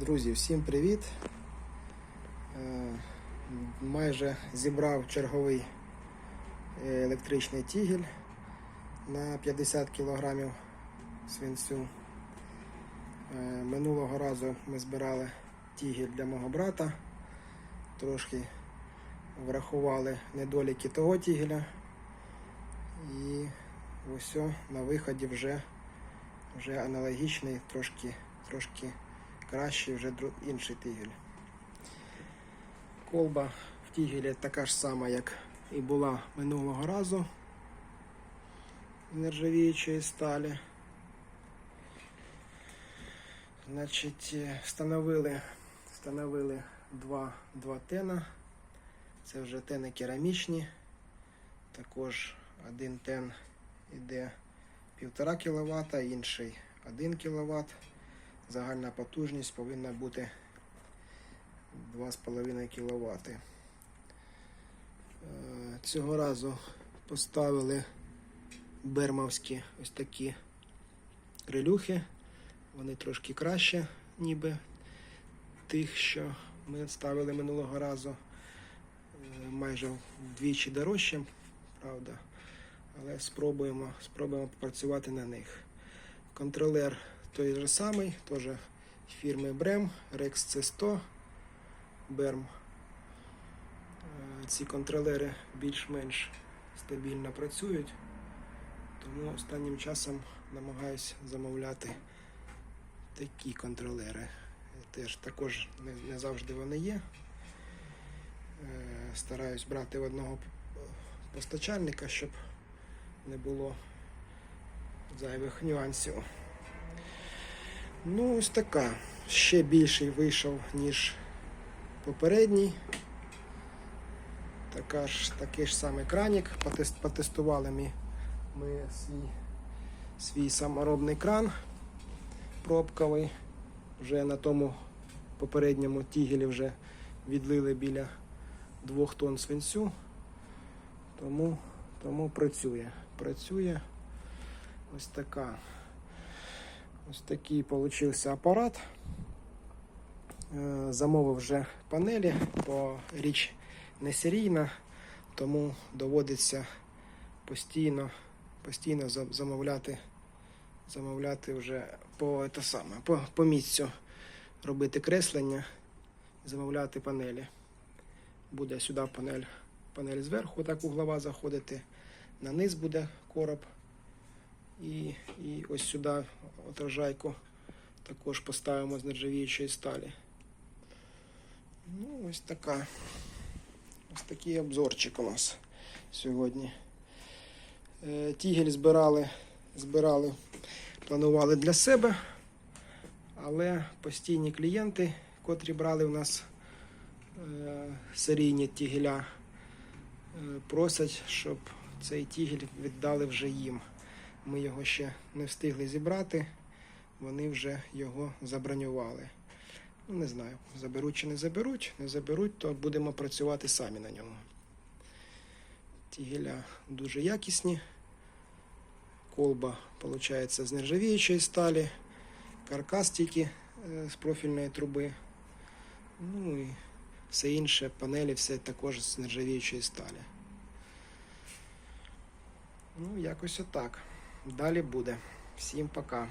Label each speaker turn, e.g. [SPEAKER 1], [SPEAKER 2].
[SPEAKER 1] Друзі, всім привіт! Е, Майже зібрав черговий е, електричний тігель на 50 кг свинцю. Е, Минулого разу ми збирали тігель для мого брата. Трошки врахували недоліки того тігеля. І ось на виході вже, вже аналогічний, трошки, трошки кращий вже інший тигель. Колба в тігелі така ж сама, як і була минулого разу нержавіючої сталі. Значить, е, встановили, встановили два, два тена. Це вже тени керамічні. Також один тен іде 1,5 кВт, інший 1 кВт. Загальна потужність повинна бути 2,5 кВт. Е, Цього разу поставили бермовські ось такі крилюхи. Вони трошки краще, ніби тих, що ми ставили минулого разу. Е, Майже вдвічі дорожче, правда. Але спробуємо, спробуємо попрацювати на них. Контролер той же самий, теж фірми Brem, Rex C100, Berm. Е, Ці контролери більш-менш стабільно працюють, тому останнім часом намагаюся замовляти такі контролери. Теж також не, не завжди вони є. Е, Стараюсь брати в одного постачальника, щоб не було зайвих нюансів. Ну, ось така. Ще більший вийшов, ніж попередній. Така ж, такий ж самий кранік. Потес- Потестували ми, ми свій, свій саморобний кран пробковий. Вже на тому попередньому тігелі вже відлили біля 2 тонн свинцю. Тому, тому працює. Працює ось така. Ось такий получився апарат. Е, Замовив вже панелі, бо річ не серійна, тому доводиться постійно, постійно замовляти, замовляти вже по, те саме, по, по місцю робити креслення, замовляти панелі. Буде сюди панель, панель зверху, так углова заходити, на низ буде короб. І, і ось сюди отражайку також поставимо з нержавіючої сталі. Ну, ось така. Ось такий обзорчик у нас сьогодні. Е, Тігель збирали, збирали, планували для себе, але постійні клієнти, котрі брали в нас е, серійні тігеля, е, просять, щоб цей тігель віддали вже їм. Ми його ще не встигли зібрати, вони вже його забронювали. Ну, не знаю, заберуть чи не заберуть. Не заберуть, то будемо працювати самі на ньому. Тігеля дуже якісні. Колба, виходить, з нержавіючої сталі, каркас тільки е, з профільної труби. Ну і все інше, панелі, все також з нержавіючої сталі. Ну, якось отак. Далі буде. Всім пока.